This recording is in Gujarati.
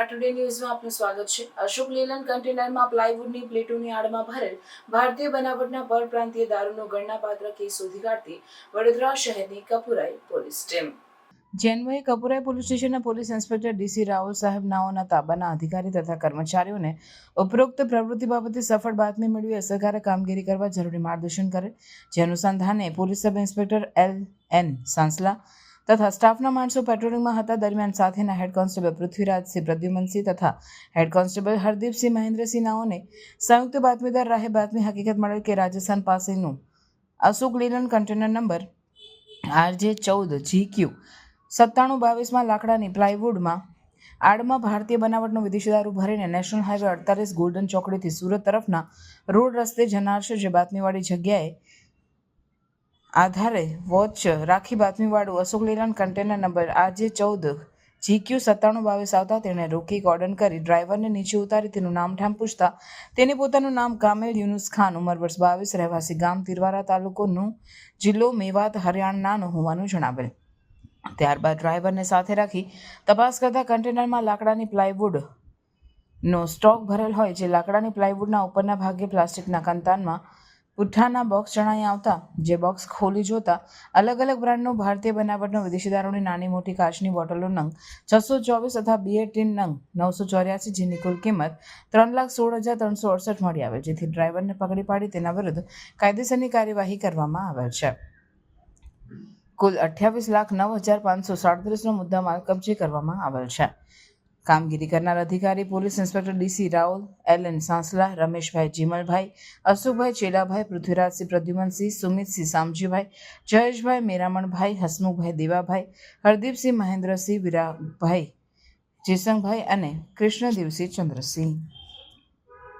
વડોદરા ટુડે ન્યૂઝમાં આપનું સ્વાગત છે. અશોક લેલન કન્ટેનરમાં પ્લાયવુડની પ્લેટોની આડમાં ભરેલ ભારતીય બનાવટના પરપ્રાંતીય દારૂનો ગણનાપાત્ર કેસ શોધી કાઢતી વડોદરા શહેરની કપુરાઈ પોલીસ ટીમ. જેન્વયે કપુરાઈ પોલીસ સ્ટેશનના પોલીસ ઇન્સ્પેક્ટર ડીસી રાવલ સાહેબ નાઓના તાબાના અધિકારી તથા કર્મચારીઓને ઉપરોક્ત પ્રવૃત્તિ બાબતે સફળ બાતમી મેળવી અસરકારક કામગીરી કરવા જરૂરી માર્ગદર્શન કરે. જે અનુસંધાને police sub inspector L N Sansla તથા સ્ટાફના માણસો પેટ્રોલિંગમાં હતા. દરમિયાન સાથેના હેડ કોન્સ્ટેબલ પૃથ્વીરાજસિંહ પ્રદ્યુમનસિંહ તથા હેડ કોન્સ્ટેબલ હરદીપસિંહ મહેન્દ્રસિંહ નાઓને સંયુક્ત બાતમીદાર રાહે બાતમી હકીકત મળેલ કે Rajasthan પાસેનું Ashok Leyland container number RJ ચૌદ જી ક્યુ સત્તાણું બાવીસમાં લાકડાની પ્લાયવુડમાં આડમાં ભારતીય બનાવટનો વિદેશી દારૂ ભરીને નેશનલ હાઈવે અડતાલીસ ગોલ્ડન ચોકડીથી સુરત તરફના રોડ રસ્તે જનાર છે જે બાતમીવાળી જગ્યાએ આધારે વોચ રાખી બાતમીવાળું Ashok Leyland container number RJ ચૌદ જીક્યુ સત્તાણું બાવીસ આવતા તેણે રોકી કોર્ડન કરી ડ્રાઈવરને નીચે ઉતારી તેનું નામ ઠામ પૂછતા તેને પોતાનું નામ કામેલ યુનુસ ખાન ઉંમર વર્ષ બાવીસ, રહેવાસી ગામ તિરવારા તાલુકોનું જિલ્લો મેવાત, હરિયાણાનું હોવાનું જણાવેલ. ત્યારબાદ ડ્રાઈવરને સાથે રાખી તપાસ કરતા કન્ટેનરમાં લાકડાની પ્લાયવુડ નો સ્ટોક ભરેલ હોય, જે લાકડાની પ્લાયવુડના ઉપરના ભાગે પ્લાસ્ટિકના કંતાનમાં પુઠ્ઠાના બોક્સ જણાઈ આવતા. જે બોક્સ ખોલી જોતા અલગ અલગ બ્રાન્ડનો ભારતીય બનાવટનો વિદેશી દારૂની નાની મોટી કાચની બોટલો નંગ, છસો ચોવીસ તથા બીએટીન નંગ, નવસો ચોર્યાસી જેની કુલ કિંમત ત્રણ લાખ સોળ હજાર ત્રણસો અડસઠ મળી આવે, જેથી ડ્રાઈવરને પકડી પાડી તેના વિરુદ્ધ કાયદેસરની કાર્યવાહી કરવામાં આવેલ છે. કુલ અઠ્યાવીસ લાખ નવ હજાર પાંચસો સાડત્રીસનો મુદ્દામાલ કબજે કરવામાં આવેલ છે. કામગીરી કરનાર અધિકારી, police inspector D C Raol L N Sansla, Rameshbhai Jimalbhai, Ashokbhai Chelabhai Prithvirajsinh Pradyumansinh, Sumitsinh Samjibhai, Jayeshbhai Meramanbhai, Hasmukhbhai Devabhai, Hardeepsinh Mahendrasinh Virabhai Jesangbhai અને કૃષ્ણદેવસિંહ ચંદ્રસિંહ.